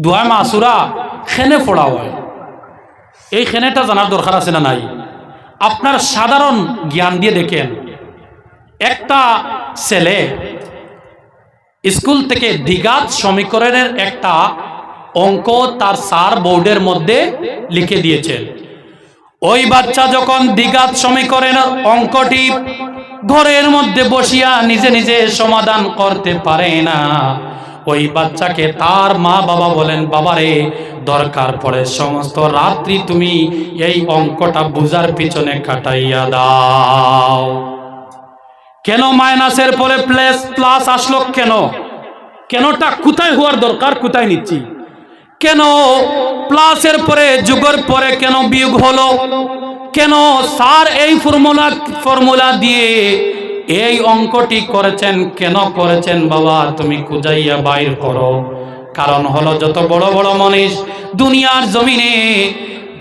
দোয়া মাসুরা খেনে ফোড়া হয়। এই খেনেটা জানার দরকার আছে না নাই? আপনার সাধারণ জ্ঞান দিয়ে দেখেন। একটা ছেলে স্কুল থেকে দ্বিঘাত সমীকরণের একটা অঙ্ক তার সার বোর্ডের মধ্যে লিখে দিয়েছেন। ওই বাচ্চা যখন দ্বিঘাত সমীকরণের অঙ্কটি ঘরের মধ্যে বসিয়া নিজে নিজে সমাধান করতে পারে না ওই বাচ্চাকে তার মা বাবা বলেন, বাবারে, দরকার পড়ে সমস্ত রাত্রি তুমি এই অঙ্কটা বুঝার পিছনে কাটাইয়া দাও। কেন মাইনাসের পরে প্লাস প্লাস আসলো কেন? কেনটা কোথায় হওয়ার দরকার, কোথায় নিচ্ছি? কেন প্লাসের পরে, যুগের পরে কেন বিয়োগ হলো? কেন স্যার এই ফর্মুলা ফর্মুলা দিয়ে এই অঙ্কটি করেছেন কেন করেছেন বাবা? তুমি কুজাইয়া বাইর করো। কারণ হলো যত বড় বড় মানুষ দুনিয়ার জমিনে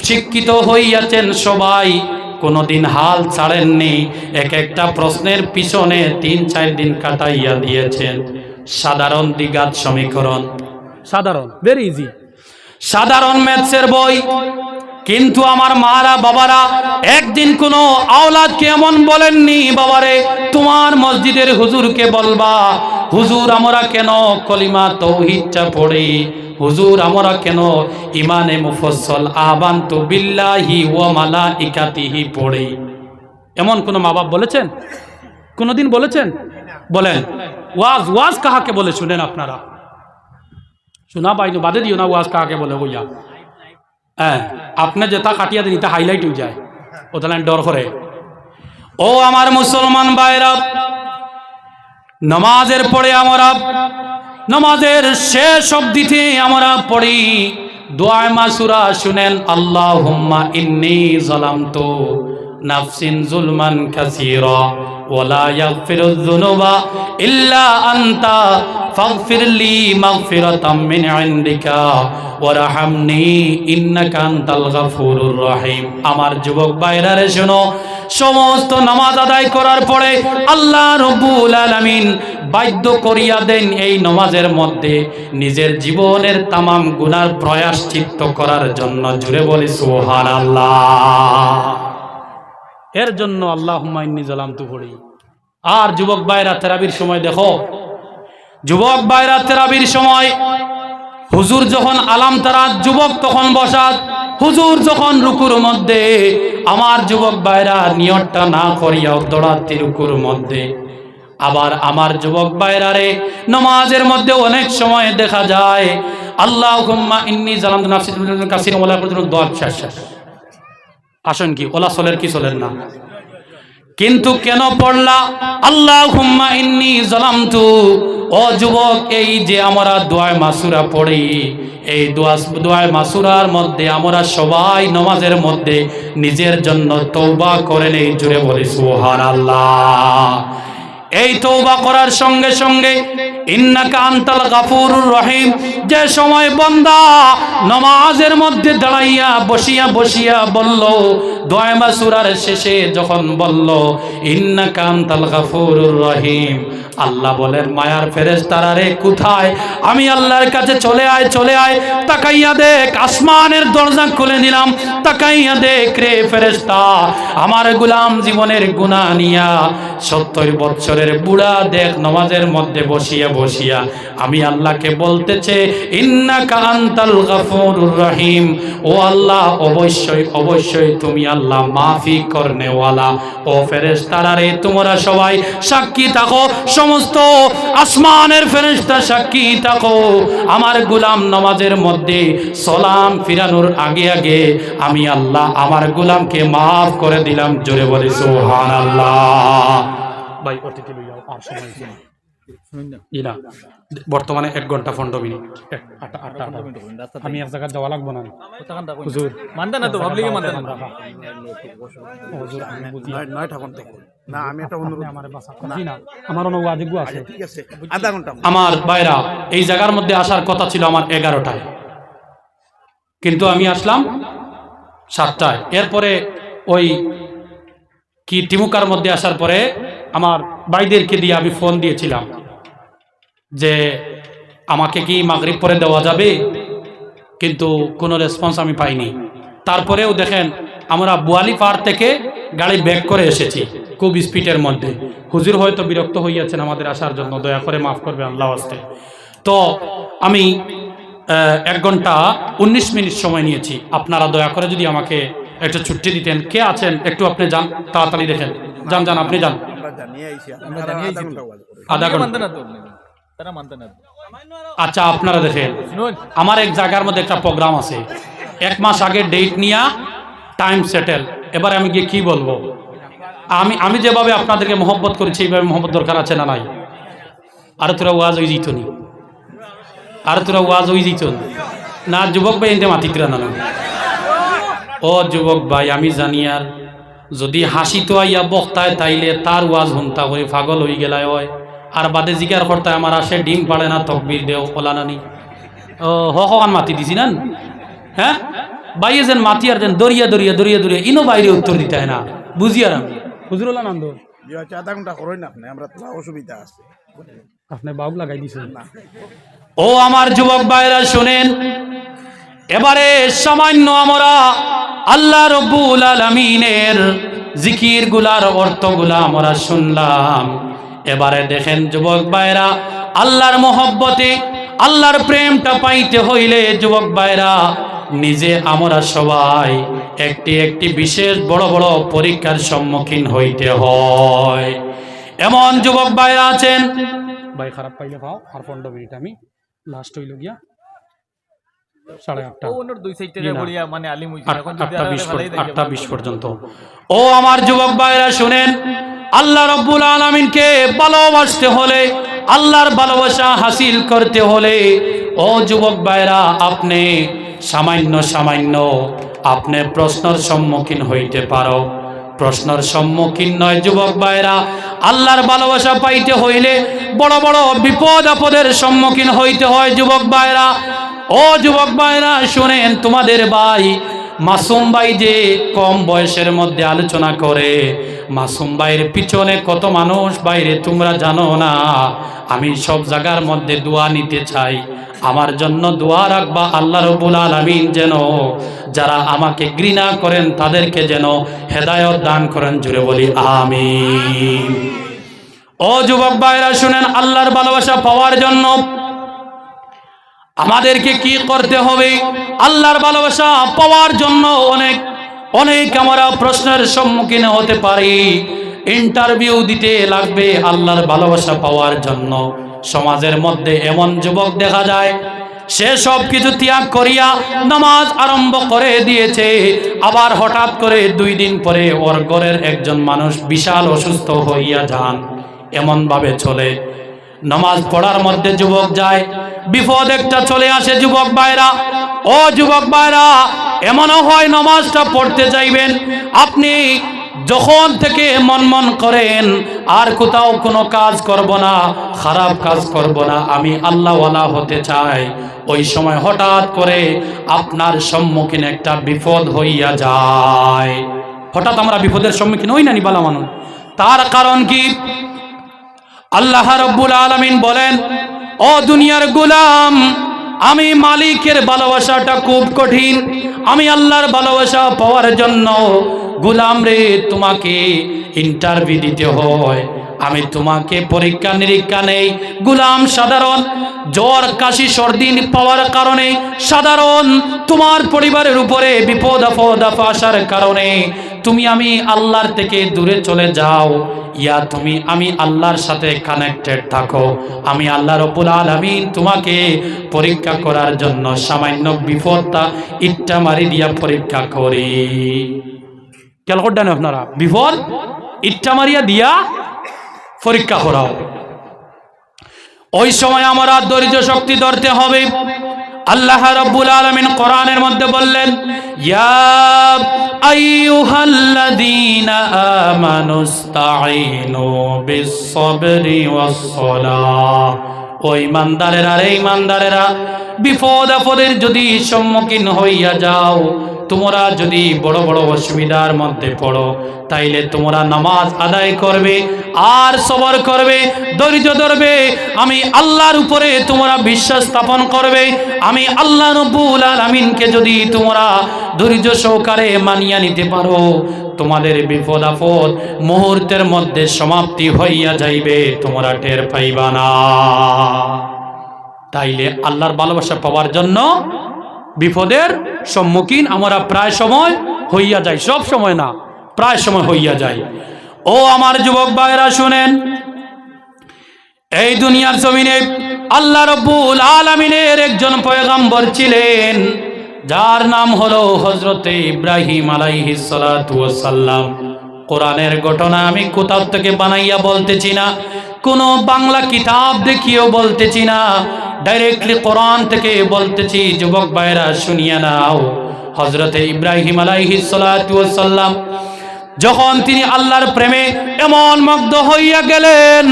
শিক্ষিত হইয়াছেন সবাই কোনোদিন হাল ছাড়েননি। এক একটা প্রশ্নের পিছনে তিন চার দিন কাটাইয়া দিয়েছেন। সাধারণ দ্বিঘাত সমীকরণ। সাধারণ ভেরি ইজি সাধারণ ম্যাথসের বই। কিন্তু আমার মারা, বাবারা, একদিন কোনো আওলাদকে এমন বলেননি, বাবারে, তোমার মসজিদের হুজুরকে বলবা, হুজুর, আমরা কেন কলিমা তৌহিদটা পড়ি? হুজুর, আমরা কেন ইমানে মুফসল তো বিল্লাহি ওয়া মালাইকাতিহি পড়ি? এমন কোন মা বাপ বলেছেন? কোনোদিন বলেছেন? বলেন। ওয়াজ ওয়াজ কাহাকে বলে? শুনেন আপনারা। শোনা পাইনো বাদে দিও না, ওয়াজ কাহাকে বলে, বইয়া। হ্যাঁ আপনি যেটা কাটিয়া দিন, এটা হাইলাইট হয়ে যায়। ও তাহলে ডর করে। ও আমার মুসলমান ভাইরা নমাজের পরে আমরা, নমাজের শেষ অবধিতে আমরা পড়ি দোয়ায় মাসুরা শুনেন আল্লাহ ইন্নি জালামতু নাফসিন জুলমান কাসীরা ওয়ালা ইয়াগফিরুয যুনুবা ইল্লা আনতা, ফাগফির লি মাগফিরাতাম মিন ইনদিকা ওয়ারহামনি ইন্নাকা আনতাল গাফুরুর রহিম। আমার যুবক ভাইরা রে শোনো, সমস্ত নামাজ আদায় করার পরে আল্লাহ রব্বুল আলামিন বাধ্য করিয়া দেন এই নমাজের মধ্যে নিজের জীবনের তামাম গুনার প্রয়াশ্চিত্ত করার জন্য। জুড়ে বলি সোহান আল্লাহ এর জন্য আল্লাহ হুমায়ুন্নি জালাম তু পড়ি। আর যুবক ভাইরা, তেরাবির সময় দেখো। যুবক ভাইরা, তেরাবির সময় হুজুর যখন আলাম তারা, যুবক তখন বসাত। হুজুর যখন রুকুর মধ্যে, আমার যুবক ভাইরা নিয়তটা না করিয়া দৌড়াতে রুকুর মধ্যে। আবার আমার যুবক ভাইরারে নমাজের মধ্যে অনেক সময় দেখা যায় আল্লাহ ইন্নি জালাম নাফসি কাসির শেষ শেষ। আসেন কি? ওলা চলের কি চলেন না? কিন্তু কেন পড়লা? আল্লাহ হুম্মা ইন্নি জলামতু। ও যুবক, এই যে আমরা দোয়ায় মাসুরা পড়ি, এই দোয়া, দোয়ায় মাসুরার মধ্যে আমরা সবাই নমাজের মধ্যে নিজের জন্য তৌবা করে নেই জুড়ে বলি সুহান আল্লাহ এই তৌবা করার সঙ্গে সঙ্গে ইন্নাকা গাফুরুর রহিম। যে সময় বন্দা নমাজের মধ্যে দাঁড়াইয়া বসিয়া বসিয়া বলল দয়মা সুরার শেষে যখন বলল, ইন্নাকা গাফুরুর রহিম আল্লাহ বলেন, মায়ার ফেরেস তারারে কোথায়? আমি আল্লাহর কাছে চলে আয় চলে আয়। তাকাইয়া দেখ, আসমানের দরজা খুলে দিলাম তাকাইয়া দেখ রে ফেরেস্তা আমার গুলাম জীবনের গুণা নিয়া সত্তর বৎসরের বুড়া দেখ নমাজের মধ্যে বসিয়া বসিয়া আমি আল্লাহকে বলতেছে ইন্না কান্তাল গাফুরুর রহিম। ও আল্লাহ, অবশ্যই অবশ্যই তুমি আল্লাহ মাফি করনেওয়ালা। ও ফেরেস্তারা রে, তোমরা সবাই সাক্ষী থাকো সমস্ত আসমানের ফেরেস্তা সাক্ষী থাকো। আমার গুলাম নমাজের মধ্যে সলাম ফিরানোর আগে আগে আমি আল্লাহ আমার গুলামকে মাফ করে দিলাম। জোরে বলে সোহান আল্লাহ ভাই আর সময় না বর্তমানে এক ঘণ্টা পনেরো মিনিট। আমি এক জায়গায় যাওয়া লাগবো না। হুজুর মানতে না তো ভাবলি মানতে না। হুজুর আমি বুঝি নয় নয় ঠাকুর না আমি একটা অনুরোধ আমার বাসা না। আমার অনেক ওয়াজিব আছে। ঠিক আছে। আধা ঘণ্টা আমার বাইরা এই জায়গার মধ্যে আসার কথা ছিল আমার এগারোটায়। কিন্তু আমি আসলাম সাতটায়। এরপরে ওই কি টিমুকার মধ্যে আসার পরে আমার বাইদেরকে দিয়ে আমি ফোন দিয়েছিলাম। যে আমাকে কি মাগরিব পরে দেওয়া যাবে? কিন্তু কোনো রেসপন্স আমি পাইনি। তারপরেও দেখেন আমরা বুয়ালি পাড় থেকে গাড়ি ব্যাক করে এসেছি খুব স্পিডের মধ্যে। হুজুর হয়তো বিরক্ত হইয়াছেন আমাদের আসার জন্য দয়া করে মাফ করবে আল্লাহ আসতে তো আমি এক ঘণ্টা উনিশ মিনিট সময় নিয়েছি। আপনারা দয়া করে যদি আমাকে একটা ছুটি দিতেন। কে আছেন? একটু আপনি যান তাড়াতাড়ি দেখেন। যান যান আপনি যান। আধা ঘণ্টা। তারা মানতে না। আচ্ছা আপনারা দেখেন। আমার এক জায়গার মধ্যে একটা প্রোগ্রাম আছে। এক মাস আগে ডেট নিয়া টাইম সেটেল এবার আমি গিয়ে কি বলব? আমি আমি যেভাবে আপনাদেরকে মহব্বত করেছি এইভাবে মহব্বত দরকার আছে না নাই? আর তোরা ওয়াজ হয়ে যেত নি। আর তোরা ওয়াজ হয়ে যেত না। যুবক ভাই এনতে মাতিতরা না না। ও যুবক ভাই আমি জানি আর। যদি হাসি তো আইয়া বক্তায় তাইলে তার ওয়াজ হুনতা করে পাগল হয়ে গেলায় হয় আর বাদে জিজ্ঞার করতে আমার আসে ডিম পাড়ে না তকবির দেও ওলানানি। ও হকান মাতি দিছি না হ্যাঁ? বাইরে যেন মাতি আর যেন দরিয়া দরিয়া দরিয়া দরিয়া ইনো বাইরে উত্তর দিতে হয় না। বুঝি আর আমি? হুজুরুল আনন্দ যে আধা ঘণ্টা করেন না আপনি আমরা অসুবিধা আছে। আপনি বাবু লাগাই দিছেন। ও আমার যুবক ভাইরা শুনেন এবারে সামান্য আমরা আল্লাহ রব্বুল আলমিনের জিকিরগুলার অর্থগুলা আমরা শুনলাম। এবারে দেখেন যুবক ভাইরা আল্লাহর মোহব্বতে আল্লাহর প্রেমটা পাইতে হইলে যুবক ভাইরা নিজে আমরা সবাই একটি একটি বিশেষ বড় বড় পরীক্ষার সম্মুখীন হইতে হয়। এমন যুবক ভাইরা আছেন। ভাই খারাপ পাইলে পাও আর পনেরো মিনিট আমি লাস্ট হইল গিয়া আটটা। মানে বিশ। পর্যন্ত। ও আমার যুবক ভাইরা শুনেন আল্লাহ রব্বুল আলমিনকে ভালোবাসতে হলে, আল্লাহর ভালোবাসা হাসিল করতে হলে, ও যুবক ভাইরা, আপনি সামান্য সামান্য আপনি প্রশ্নের সম্মুখীন হইতে পারো। প্রশ্নের সম্মুখীন নয় যুবক ভাইরা, আল্লাহর ভালোবাসা পাইতে হইলে বড় বড় বিপদ আপদের সম্মুখীন হইতে হয় যুবক ভাইরা। ও যুবক ভাইরা, শুনেন তোমাদের ভাই মাসুম ভাই যে কম বয়সের মধ্যে আলোচনা করে, মাসুম ভাইয়ের পিছনে কত মানুষ বাইরে তোমরা জানো না। আমি সব জায়গার মধ্যে দোয়া নিতে চাই। আমার জন্য দোয়া রাখবা আল্লাহ রবুল আলমিন যেন যারা আমাকে ঘৃণা করেন তাদেরকে যেন হেদায়ত দান করেন জুড়ে বলি আমি ও যুবক ভাইরা শুনেন, আল্লাহর ভালোবাসা পাওয়ার জন্য আমাদেরকে কি করতে হবে? আল্লাহর ভালোবাসা পাওয়ার জন্য অনেক অনেক আমরা প্রশ্নের সম্মুখীন হতে পারি। ইন্টারভিউ দিতে লাগবে আল্লাহর ভালোবাসা পাওয়ার জন্য। সমাজের মধ্যে এমন যুবক দেখা যায়, সে সব কিছু ত্যাগ করিয়া নামাজ আরম্ভ করে দিয়েছে। আবার হঠাৎ করে দুই দিন পরে ওর ঘরের একজন মানুষ বিশাল অসুস্থ হইয়া যান। এমনভাবে চলে। নামাজ পড়ার মধ্যে যুবক যায় বিপদ একটা চলে আসে যুবক ভাইরা। ও যুবক ভাইরা, এমনও হয় নমাজটা পড়তে চাইবেন আপনি যখন থেকে মন মন করেন, আর কোথাও কোনো কাজ করব না, খারাপ কাজ করব না, আমি আল্লাহওয়ালা হতে চাই। ওই সময় হঠাৎ করে আপনার সম্মুখীন একটা বিপদ হইয়া যায়। হঠাৎ আমরা বিপদের সম্মুখীন হই না নি বালা মানুষ? তার কারণ কি? আল্লাহ রব্বুল আলমিন বলেন ও দুনিয়ার গুলাম, আমি মালিকের ভালোবাসাটা খুব কঠিন। আমি আল্লাহর ভালোবাসা পাওয়ার জন্য গুলাম রে, তোমাকে ইন্টারভিউ দিতে হয়। আমি তোমাকে পরীক্ষা নিরীক্ষা নেই। গুলাম সাধারণ, জ্বর, কাশি, সর্দি পাওয়ার কারণে। সাধারণ, তোমার পরিবারের উপরে বিপদ, আপদ আপা আসার কারণে। তুমি আমি আল্লাহর থেকে দূরে চলে যাও। ইয়া, তুমি আমি আল্লাহর সাথে কানেক্টেড থাকো। আমি আল্লাহ রব্বুল আলামিন তোমাকে পরীক্ষা করার জন্য সামান্য বিপদটা ইট্টা মারি দিয়া পরীক্ষা করি। খেয়াল করতেন আপনারা? বিপদ ইট্টা মারিয়া দিয়া পরীক্ষা করাও। ওই সময় আমরা ধৈর্য শক্তি ধরতে হবে। আল্লাহ রাব্বুল আলামিন কোরআনের মধ্যে বললেন ও ইমানদারেরা রে ইমানদারেরা বিপদ আপদের যদি সম্মুখীন হইয়া যাও তোমরা যদি বড় বড় অসুবিধার মধ্যে পড়ো, তাইলে তোমরা নামাজ আদায় করবে, আর সবর করবে, ধৈর্য ধরবে। আমি আল্লাহর উপরে তোমরা বিশ্বাস স্থাপন করবে। আমি আল্লাহ রব্বুল আলামিনকে যদি তোমরা ধৈর্য সহকারে মানিয়া নিতে পারো, তোমাদের বিপদ আপদ মুহূর্তের মধ্যে সমাপ্তি হইয়া যাইবে, তোমরা টের পাইবা না। তাইলে আল্লাহর ভালোবাসা পাওয়ার জন্য বিপদের সম্মুখীন আমরা প্রায় সময় হইয়া যাই, সব সময় না, প্রায় সময় হইয়া যায় ও আমার যুবক ভাইরা শুনেন, এই দুনিয়ার জমিনে আল্লাহ রব্বুল আলমিনের একজন পয়গাম্বর ছিলেন, যার নাম হলো হজরতে ইব্রাহিম আলাইহিস সালাতু ওয়াস সালাম। কোরআনের ঘটনা আমি কোথাও থেকে বানাইয়া বলতেছি না। কোনো বাংলা কিতাব দেখিয়েও বলতেছি না। ডাইরেক্টলি কোরআন থেকে বলতেছি, যুবক ভাইরা শুনিয়া নাও। হজরতে ইব্রাহিম আলাইহিস সালাতু ওয়াস সালাম যখন তিনি আল্লাহর প্রেমে এমন মগ্ধ হইয়া গেলেন,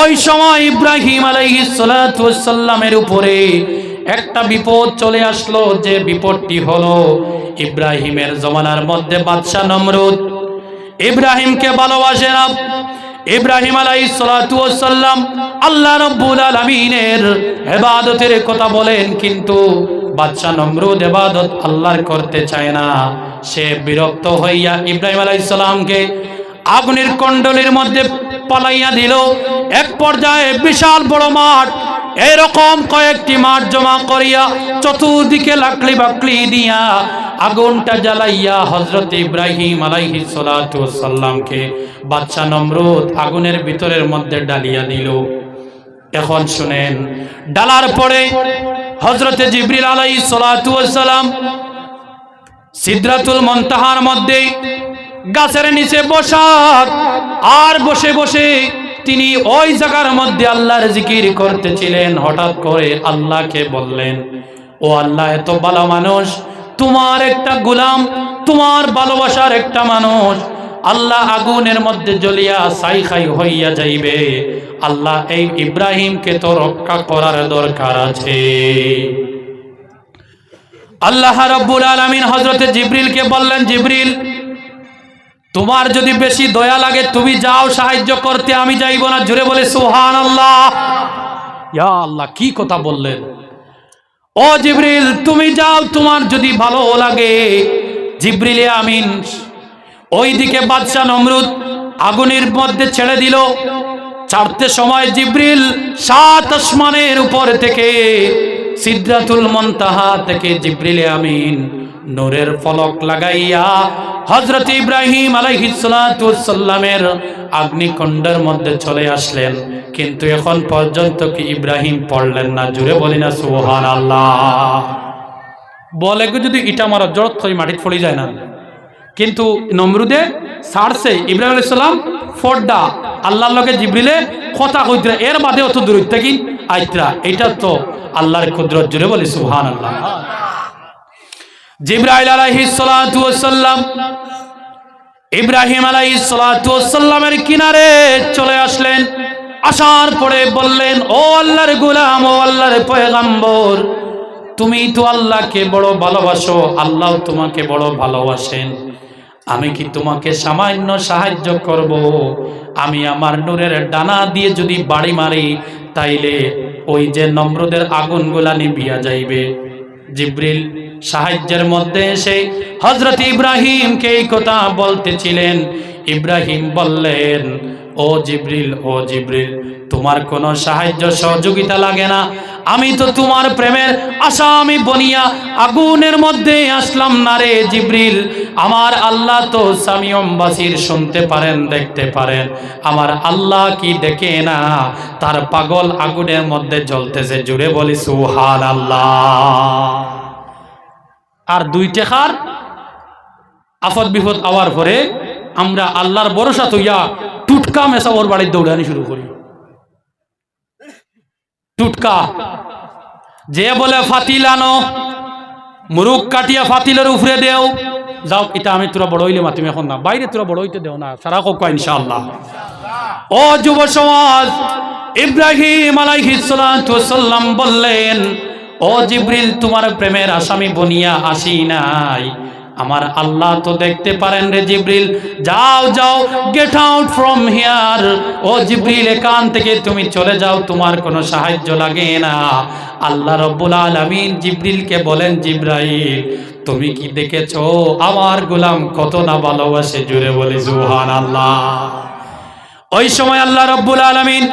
ওই সময় ইব্রাহিম আলাইহিসাল্লামের উপরে একটা বিপদ চলে আসলো, যে বিপদটি হলো ইব্রাহিমের জমানার মধ্যে বাদশাহ নমরুদ। ইব্রাহিমকে ভালোবাসে না ইব্রাহিম আলাইসাল্লাম আল্লাহ রব্বুল আলমিনের এবাদতের কথা বলেন, কিন্তু বাচ্চা নমরুদ এবাদত আল্লাহর করতে চায় না। সে বিরক্ত হইয়া ইব্রাহিম আলাইসাল্লামকে আগুনের কণ্ডলের মধ্যে পালাইয়া দিল। এক পর্যায়ে বিশাল বড় মাঠ এরকম কয়েকটি মাঠ জমা করিয়া চতুর্দিকে লাকলি বাকলি দিয়া আগুনটা জ্বালাইয়া হজরত ইব্রাহিম আলাইহি সাল্লামকে বাচ্চা নমরুদ আগুনের ভিতরের মধ্যে ডালিয়া দিল। এখন শুনেন, ডালার পরে হজরতে জিবরিল আলাই সালাম সিদ্রাতুল মন্তাহার মধ্যে গাছের নিচে বসাক আর বসে বসে তিনি ওই জায়গার মধ্যে আল্লাহর জিকির করতেছিলেন। হঠাৎ করে আল্লাহকে বললেন, ও আল্লাহ, এত ভালো মানুষ, তোমার একটা গুলাম, তোমার ভালোবাসার একটা মানুষ। আল্লাহ আগুনের মধ্যে জ্বলিয়া সাই খাই হইয়া যাইবে। আল্লাহ এই ইব্রাহিমকে তো রক্ষা করার দরকার আছে। আল্লাহ রব্বুল আলমিন হজরতে জিব্রিলকে বললেন, জিব্রিল তোমার যদি বেশি দয়া লাগে, তুমি যাও, সাহায্য করতে, আমি যাইব না। জুড়ে বলে সুহান আল্লাহ ইয়া আল্লাহ, কি কথা বললেন? ও জিব্রিল, তুমি যাও, তোমার যদি ভালো লাগে। জিব্রিলে আমিন। ওইদিকে বাদশাহ নমরুদ আগুনের মধ্যে ছেড়ে দিল। চারটে সময় জিব্রিল সাত আসমানের উপর থেকে সিদ্ধাতুল মন্তাহা থেকে জিব্রিলে আমিন। নূরের ফলক লাগাইয়া হজরত ইব্রাহিম আলাইহিসাল্লামের আগ্নিকুণ্ডের মধ্যে চলে আসলেন। কিন্তু এখন পর্যন্ত কি ইব্রাহিম পড়লেন না? জুড়ে বলি না সুহান আল্লাহ বলে যদি ইটা মারা জড়ত হয়ে মাটিত পড়ে যায় না। কিন্তু নমরুদে সারছে ইব্রাহিম আলাইসাল্লাম ফড্ডা আল্লাহর লগে জিবরিলে কথা কইতরা। এর বাদে অত দূর থাকি আইতরা? এটা তো আল্লাহর কুদরত। জুড়ে বলি সুবহান আল্লাহ জিব্রাইল আলাইহিস সালাতু ওয়াসাল্লাম ইব্রাহিম ওয়াসাল্লামের কিনারে চলে আসলেন। আসার পরে বললেন, ও আল্লাহর গোলাম, ও আল্লাহর পয়গাম্বর, তুমি তো আল্লাহকে বড় ভালোবাসো, আল্লাহ তোমাকে বড় ভালোবাসেন। আমি কি তোমাকে সামান্য সাহায্য করব? আমি আমার নূরের ডানা দিয়ে যদি বাড়ি মারি, তাইলে ওই যে নম্রদের আগুনগুলা নিবিয়া যাইবে। জিব্রিল সাহায্যের মধ্যে এসে হজরত ইব্রাহিমকে এই কথা বলতেছিলেন। ইব্রাহিম বললেন, ও জিব্রিল ও জিব্রিল, তোমার কোনো সাহায্য সহযোগিতা লাগে না। আমি তো তোমার প্রেমের আশা আমি বনিয়া আগুনের মধ্যে আসলাম না রে জিব্রিল। আমার আল্লাহ তো সামিয়ম বাসির শুনতে পারেন, দেখতে পারেন। আমার আল্লাহ কি দেখে না? তার পাগল আগুনের মধ্যে জ্বলতেছে। জুড়ে বলি সুহান আল্লাহ আর দুই টেকার আফদ বিপদ আওয়ার পরে আমরা আল্লাহর ভরসা তৈয়া টুটকা মেশা ওর বাড়ির দৌড়ানি শুরু করি। টুটকা। যে বলে, ফাতিল আনো, মুরুখ কাটিয়া ফাতিলের উপরে দেও। যাও, এটা আমি তোরা বড় হইলে মাতিম এখন না, বাইরে তোরা বড় হইতে দেও না, সারা কক ইনশাআল্লাহ। ও যুব সমাজ, ইব্রাহিম আলাইহিসাল্লাম বললেন ও জিব্রিল, তোমার প্রেমের আসামি বনিয়া আসি নাই। আমার আল্লাহ তো দেখতে পারেন রে জিব্রিল। যাও যাও গেট আউট ফ্রম হিয়ার ও জিব্রিল, এখান থেকে তুমি চলে যাও, তোমার কোনো সাহায্য লাগে না। আল্লাহ রব্বুল আলামিন জিব্রিলকে বলেন, জিব্রাইল, তুমি কি দেখেছ? আমার গোলাম কত না ভালোবাসে? জুড়ে বলে জুহান আল্লাহ ওই সময় আল্লাহ রব্বুল আলামিন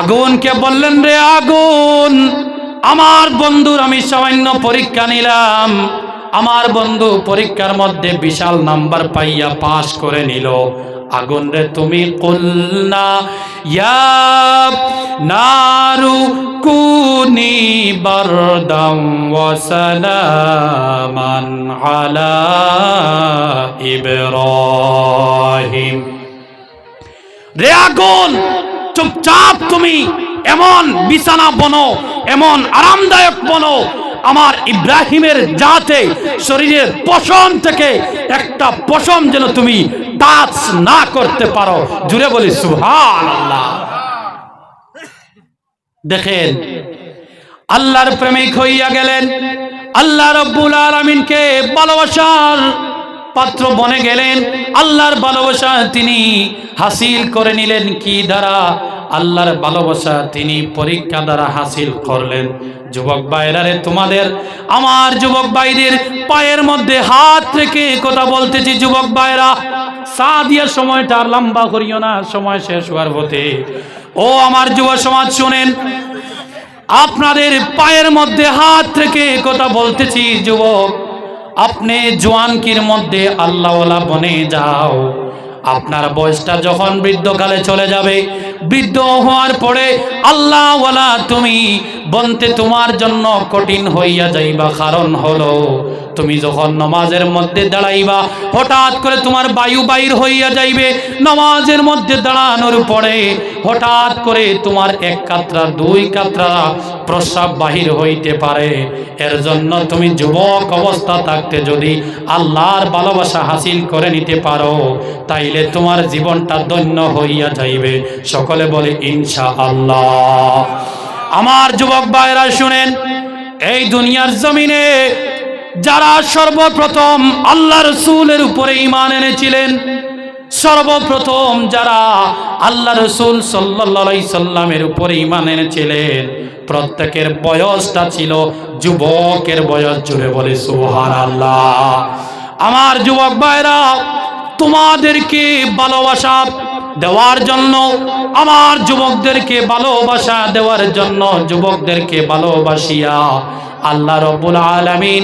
আগুনকে বললেন রে আগুন। আমার বন্ধুর আমি সামান্য পরীক্ষা নিলাম। আমার বন্ধু পরীক্ষার মধ্যে বিশাল নাম্বার পাইয়া পাশ করে নিল। আগুন রে তুমি নারু কুনি রে আগুন, চুপচাপ তুমি। এমন বিছানা বনো, এমন আরামদায়ক বনো, আমার ইব্রাহিমের জাতে, শরীরের পশম থেকে একটা পশম যেন তুমি টাচ না করতে পারো। জুড়ে বলি সুহান দেখেন, আল্লাহর প্রেমিক হইয়া গেলেন। আল্লাহ রব্বুল আলমিনকে ভালোবাসার পাত্র বনে গেলেন। আল্লাহর ভালোবাসা তিনি হাসিল করে নিলেন কি দ্বারা? আল্লাহর ভালোবাসা তিনি পরীক্ষা দ্বারা হাসিল করলেন। যুবক ভাইরারে তোমাদের, আমার যুবক ভাইদের পায়ের মধ্যে হাত রেখে কথা বলতেছি যুবক ভাইরা। সা দিয়ে সময়টা আর লম্বা করিও না, সময় শেষ হওয়ার হতে ও আমার যুব সমাজ, শোনেন, আপনাদের পায়ের মধ্যে হাত রেখে কথা বলতেছি যুবক, আপনি জোয়ানকির মধ্যে আল্লাহওয়ালা বনে যাও। আপনার বয়সটা যখন বৃদ্ধকালে চলে যাবে, বৃদ্ধ হওয়ার পরে আল্লাহওয়ালা তুমি বনতে তোমার জন্য কঠিন হইয়া যাইবা, কারণ হলো তুমি যখন নমাজের মধ্যে দাঁড়াইবা, হঠাৎ করে তোমার বায়ু বাইর হইয়া যাইবে। নমাজের মধ্যে দাঁড়ানোর পরে হঠাৎ করে তোমার এক কাতরা, দুই কাতরা প্রস্রাব বাহির হইতে পারে। এর জন্য তুমি যুবক অবস্থা থাকতে যদি আল্লাহর ভালোবাসা হাসিল করে নিতে পারো, তাইলে তোমার জীবনটা ধন্য হইয়া যাইবে। সকলে বলে ইনশা আল্লাহ আমার যুবক ভাইরা শুনেন, এই দুনিয়ার জমিনে যারা সর্বপ্রথম আল্লাহ রসুলের উপরে ইমান এনেছিলেন, সর্বপ্রথম যারা আল্লাহ রসুল সাল্লাই সাল্লামের উপরে ইমান এনেছিলেন, প্রত্যেকের বয়সটা ছিল যুবকের বয়স জুড়ে বলে সোহার আল্লাহ আমার যুবক ভাইরা, তোমাদেরকে ভালোবাসা দেওয়ার জন্য, আমার যুবকদেরকে ভালোবাসা দেওয়ার জন্য যুবকদেরকে ভালোবাসিয়া আল্লাহ রব্বুল আলামিন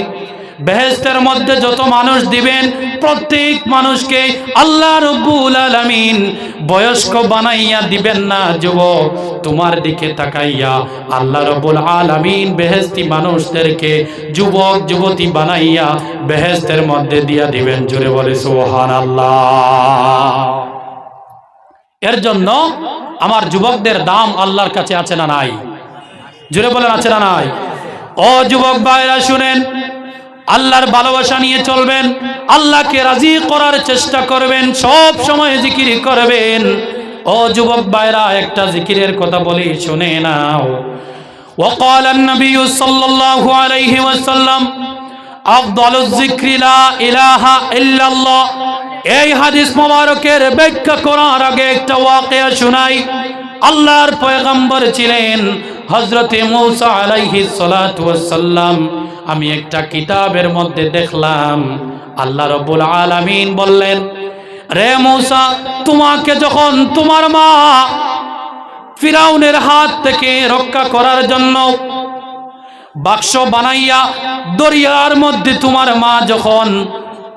বেহেস্তের মধ্যে যত মানুষ দিবেন, প্রত্যেক মানুষকে আল্লাহ রব্বুল আলামিন বয়স্ক বানাইয়া দিবেন না, যুবক। তোমার দিকে তাকাইয়া আল্লাহ রব্বুল আলামিন বেহেস্তি মানুষদেরকে যুবক, যুবতী বানাইয়া বেহেস্তের মধ্যে দিয়া দিবেন। জুড়ে বলে সোহান আল্লাহ এর জন্য আমার যুবকদের দাম আল্লাহর কাছে আছে না নাই? জুড়ে বলেন, আছে না নাই? ও যুবক ভাইরা, শুনেন আল্লাহর ভালোবাসা নিয়ে চলবেন আল্লাহকে রাজি করার চেষ্টা করবেন সব সময় জিকির করবেন ও যুবক ভাইরা একটা জিকিরের কথা বলি শুনে নাও وقال النبي صلى الله عليه وسلم أفضل الذكر لا إله إلا الله এই হাদিস মোবারকের ব্যাখ্যা করার আগে একটা ওয়াকিয়া শোনাই আল্লাহর পয়গম্বর ছিলেন হজরতে মৌসা আলাইহি সালাম আমি একটা কিতাবের মধ্যে দেখলাম, আল্লাহ রব্বুল আলামিন বললেন, রে মৌসা, তোমাকে যখন তোমার মা ফিরাউনের হাত থেকে রক্ষা করার জন্য বাক্স বানাইয়া দরিয়ার মধ্যে তোমার মা যখন,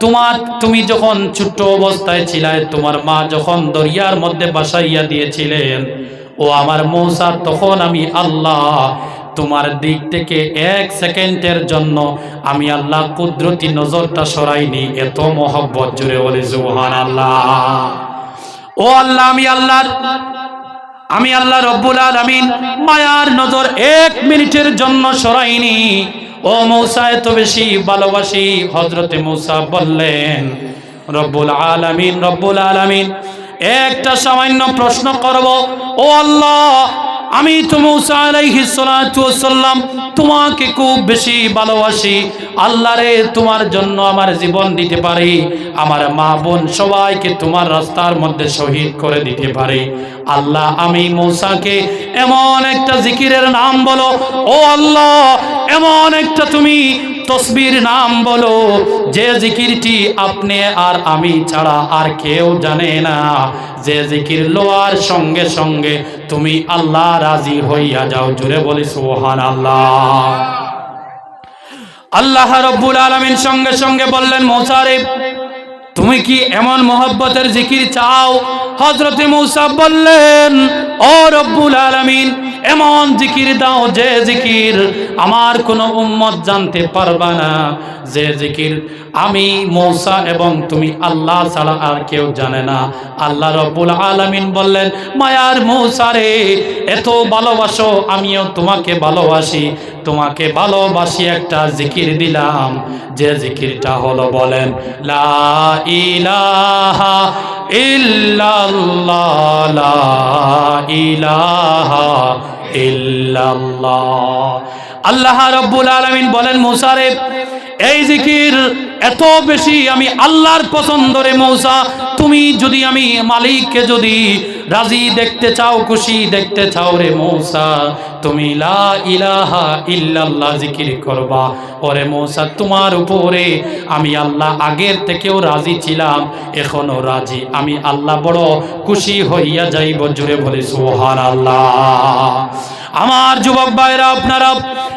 তোমার, তুমি যখন ছোট্ট অবস্থায় ছিলে, তোমার মা যখন দরিয়ার মধ্যে বাসাইয়া দিয়েছিলেন, ও আমার মৌসা, তখন আমি আল্লাহ তোমার দিক থেকে এক সেকেন্ডের জন্য আমি আল্লাহ কুদরতি নজরটা সরাইনি। এত মহব্বত জুড়ে বলে জুহান আল্লাহ ও আল্লাহ, আমি আল্লাহর আমি আল্লাহ রব্বুল আলামিন মায়ার নজর এক মিনিটের জন্য সরাইনি। ও মৌসা, এত বেশি ভালোবাসি হজরতে মৌসা বললেন, রব্বুল আলামিন রব্বুল আলামিন, একটা সামান্য প্রশ্ন করব। ও আল্লাহ আমি তো মৌসা আলাইহিসাল্লাম তোমাকে খুব বেশি ভালোবাসি। আল্লাহ রে তোমার জন্য আমার জীবন দিতে পারি। আমার মা বোন সবাইকে তোমার রাস্তার মধ্যে শহীদ করে দিতে পারি। আল্লাহ, আমি মৌসাকে এমন একটা জিকিরের নাম বলো। ও আল্লাহ, এমন একটা তুমি তসবির নাম বলো, যে জিকিরটি আপনি আর আমি ছাড়া আর কেউ জানে না। যে জিকির লোয়ার সঙ্গে সঙ্গে তুমি আল্লাহ রাজি হইয়া যাও। জুড়ে বলি সোহান আল্লাহ আল্লাহ রব্বুল আলমিন সঙ্গে সঙ্গে বললেন মৌসারে তুমি কি এমন মহব্বতের জিকির চাও? হজরতে মৌসা বললেন, ও রব্বুল আলমিন, এমন জিকির দাও যে জিকির আমার কোনো উম্মত জানতে পারবা না। যে জিকির। আমি মৌসা এবং তুমি আল্লাহ ছাড়া আর কেউ জানে না। আল্লাহ রব্বুল আলমিন বললেন, মায়ার মৌসা রে, এত ভালোবাসো, আমিও তোমাকে ভালোবাসি। তোমাকে ভালোবাসি একটা জিকির দিলাম। যে জিকিরটা হলো বলেন, লা ইলাহা লা ইলাহা আল্লাহ রব্বুল আলামিন বলেন মুসারে এই জিকির, এত বেশি আমি আল্লাহর পছন্দ রে মৌসা। তুমি যদি আমি মালিককে যদি রাজি দেখতে চাও, খুশি দেখতে চাও রে মৌসা, তুমি লা ইলাহা ইল্লাল্লাহ জিকির করবা। ওরে মৌসা, তোমার উপরে আমি আল্লাহ আগের থেকেও রাজি ছিলাম, এখনও রাজি। আমি আল্লাহ বড় খুশি হইয়া যাইব জুড়ে বলি সোহান আল্লাহ আমার যুবক ভাইরা, আপনারা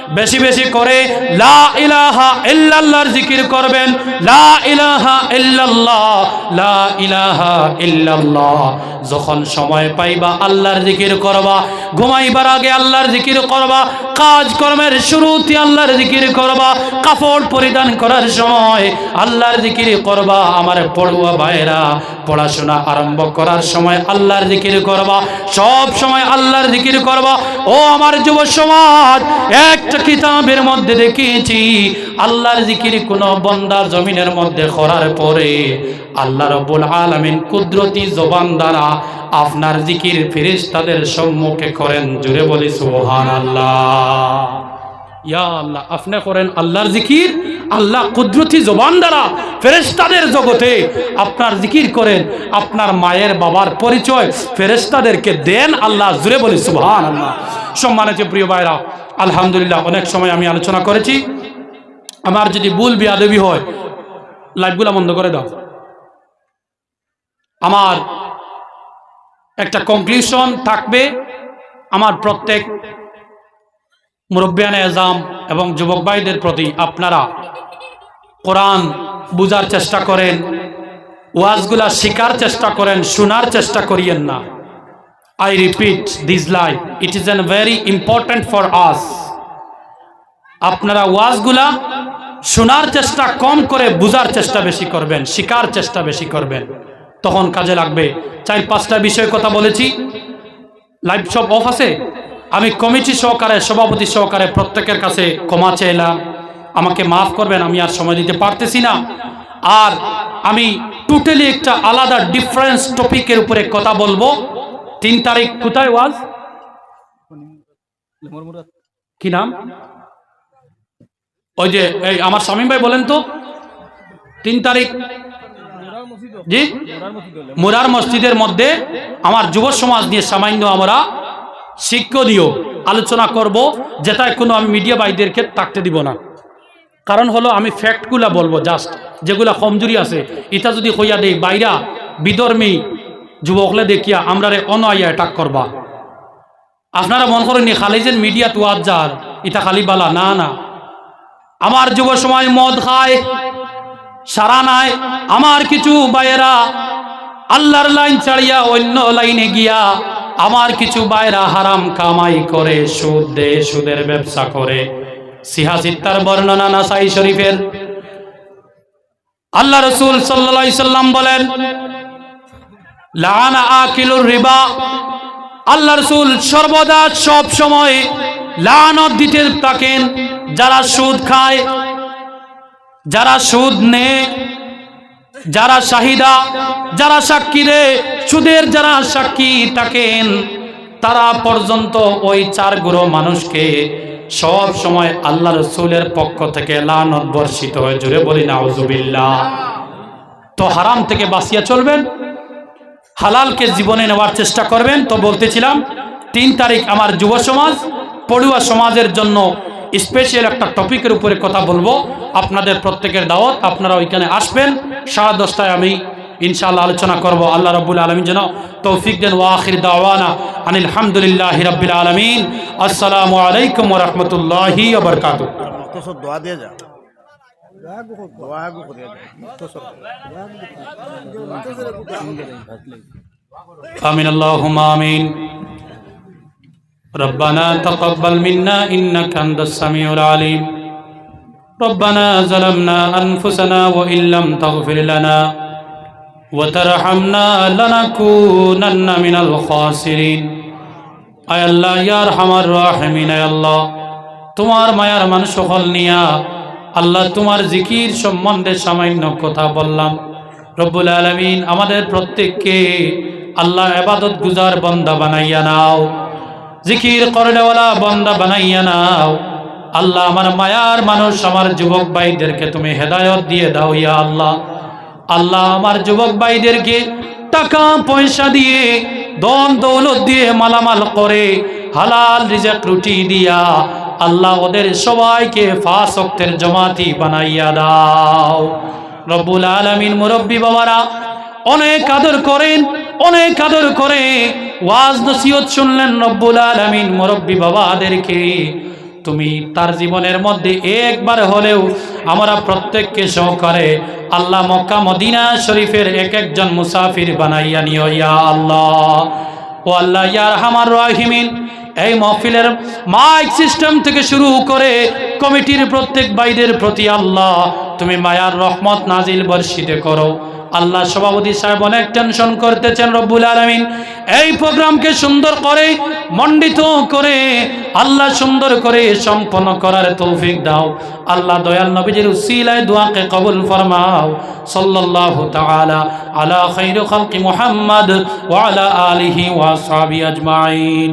বেশি বেশি করে লা ইলাহা ইল্লাল্লাহর জিকির করবেন। লা ইলাহা ইল্লাল্লাহ, লা ইলাহা ইল্লাল্লাহ। যখন সময় পাইবা, আল্লাহর জিকির করবা। ঘুমাইবার আগে আল্লাহর জিকির করবা। কাজ কর্মের শুরুতে আল্লাহর জিকির করবা। কাপড় পরিধান করার সময় আল্লাহর জিকির করবা। আমার পড়ুয়া ভাইরা, পড়াশোনা আরম্ভ করার সময় আল্লাহর জিকির করবা। সব সময় আল্লাহর জিকির করবা। ও আমার যুব সমাজ, একটা কিতাবের মধ্যে দেখিয়েছি আল্লাহর জিকির কোন বন্দার জমিনের মধ্যে করার পরে আল্লাহ রব্বুল আলামিন কুদরতি জবান দ্বারা আপনার জিকির ফেরেশতাদের সম্মুখে করেন। জুড়ে বলি সুবহানাল্লাহ। ইয়া আল্লাহ, আপনি করেন আল্লাহর জিকির, আল্লাহ কুদরতি জবান দ্বারা ফেরেশতাদের জগতে আপনার জিকির করেন, আপনার মায়ের বাবার পরিচয় ফেরেশতাদেরকে দেন আল্লাহ জুড়ে বলি সুবহান আল্লাহ সম্মানিত প্রিয় ভাইরা, আলহামদুলিল্লাহ, অনেক সময় আমি আলোচনা করেছি। আমার যদি ভুল বিয়াদবি হয়, লাইভগুলো বন্ধ করে দাও। আমার একটা কনক্লুশন থাকবে, আমার প্রত্যেক মুরব্বিয়ান এজাম এবং যুবক ভাইদের প্রতি আপনারা কোরআন বুঝার চেষ্টা করেন, ওয়াজগুলা শিকার চেষ্টা করেন, শোনার চেষ্টা করিয়েন না। I repeat this life it is an very important for us আপনারা ওয়াজগুলা শোনার চেষ্টা কম করে বুঝার চেষ্টা বেশি করবেন শিকার চেষ্টা বেশি করবেন। তখন কাজে লাগবে। চার পাঁচটা বিষয়ে কথা বলেছি। লাইভ সব অফ আছে? আমি কমিটি সহকারে, সভাপতি সহকারে প্রত্যেকের কাছে ক্ষমা চাইলাম। আমাকে মাফ করবেন, আমি আর সময় দিতে পারতেছি না। আর আমি টোটালি একটা আলাদা ডিফারেন্স টপিকের উপরে কথা বলব। তিন তারিখ কোথায়, ওয়াজ? কি নাম? ওই যে, এই আমার স্বামী ভাই বলেন তো। তিন তারিখ জি? মুরার মসজিদের মধ্যে আমার যুব সমাজ নিয়ে সামান্য আমরা শিক্ষণীয় আলোচনা করব যেটায় কোনো আমি মিডিয়া ভাইদেরকে থাকতে দিব না। কারণ হলো আমি ফ্যাক্টগুলা বলব জাস্ট যেগুলা কমজুরি আছে। এটা যদি কইয়া দেই, বাইরা, বিধর্মী যুবকলে দেখিয়া আমরা রে অনয়া অ্যাটাক করবা। আপনারা মন করেননি খালি যে মিডিয়া তো যার ইটা খালি বালা? না না। আমার যুব সময় মদ খায়, সারা নাই। আমার কিছু বাইরা, আল্লাহর লাইন ছাড়িয়া অন্য লাইনে গিয়া আমার কিছু বাইরা হারাম কামাই করে, সুদ দে সুদের ব্যবসা করে। সিহাসিত্তার বর্ণনা নাসাই শরীফের। আল্লাহ রসুল সাল্লা সাল্লাম বলেন, লানা আকিলুর রিবা। সর্বদা থাকেন, যারা সুদ খায়, যারা সুদ নেয় যারা শাহিদা, যারা সাক্ষী রে, সুদের যারা সাক্ষী থাকেন, তারা পর্যন্ত ওই চার গুরু মানুষকে সব সময় আল্লাহ রসুলের পক্ষ থেকে লানত বর্ষিত হয়ে। জুড়ে বলি, নাউজুবিল্লাহ। তো হারাম থেকে বাঁচিয়ে চলবেন, হালালকে জীবনে নেওয়ার চেষ্টা করবেন। তো বলতেছিলাম, তিন তারিখ আমার যুব সমাজ, পড়ুয়া সমাজের জন্য স্পেশাল একটা টপিকের উপরে কথা বলব। আপনাদের প্রত্যেকের দাওয়াত আপনারা ওইখানে আসবেন। সাড়ে দশটায় আমি ইনশাআল্লাহ আলোচনা করব। আল্লাহ রবুল আলমী যেন তৌফিক দেন। ওয়াহির দাওয়ানা আনিল হামদুলিল্লাহ রাব্বিল আলমিন। আসসালামু আলাইকুম ওয়া রাহমাতুল্লাহি আমিন আল্লাহ আমিন। ربنا تقبل منا إنك أنت السميع العليم ربنا ظلمنا أنفسنا وإن لم تغفر لنا وترحمنا لنكونن من الخاسرين আয় আল্লাহ ইয়ার হামার রাহমিন আয় আল্লাহ তোমার মায়ার মানুষ সকল নিয়া আল্লাহ তোমার জিকির সম্বন্ধে সামান্য কথা বললাম রব্বুল আলমিন আমাদের প্রত্যেককে আল্লাহ এবাদত গুজার বন্দা বানাইয়া নাও জিকির করলেওয়ালা বন্দা বানাইয়া নাও। আল্লাহ আমার মায়ার মানুষ, আমার যুবক ভাইদেরকে তুমি হেদায়ত দিয়ে দাও ইয়া আল্লাহ। আল্লাহ আমার যুবক ভাইদেরকে টাকা, পয়সা দিয়ে দন দৌলত দিয়ে মালামাল করে, হালাল রিজাক রুটি দিয়া আল্লাহ ওদের সবাইকে ফাঁসক্তের জমাতি বানাইয়া দাও। রব্বুল আলমিন মুরব্বী বাবারা, অনেক আদর করেন, অনেক আদর করে ওয়াজ নসিহত শুনলেন রব্বুল আলমিন, মুরব্বী বাবাদেরকে। তুমি তার জীবনের মধ্যে একবার হলেও আমরা প্রত্যেককে সহকারে আল্লাহ মক্কা মদিনা শরীফের এক একজন মুসাফির বানাইয়া নিও, ইয়া আল্লাহ। ও আল্লাহ ইয়ার হামার রাহিমিন, এই মহফিলের মাইক সিস্টেম থেকে শুরু করে কমিটির প্রত্যেক বাইদের প্রতি আল্লাহ, তুমি মায়ার রহমত নাজিল বর্ষিত করো। আল্লাহ সভাপতি সাহেব অনেক টেনশন করতেছেন রব্বুল আলমিন। এই প্রোগ্রামকে সুন্দর করে, মণ্ডিত করে, আল্লাহ সুন্দর করে সম্পন্ন করার তৌফিক দাও। আল্লাহ দয়াল নবীজির উসিলায় দোয়াকে কবুল ফরমাও। সাল্লাল্লাহু তাআলা আলা খাইরু খালকি মুহাম্মদ ওয়া আলা আলিহি ওয়া আজমাইন।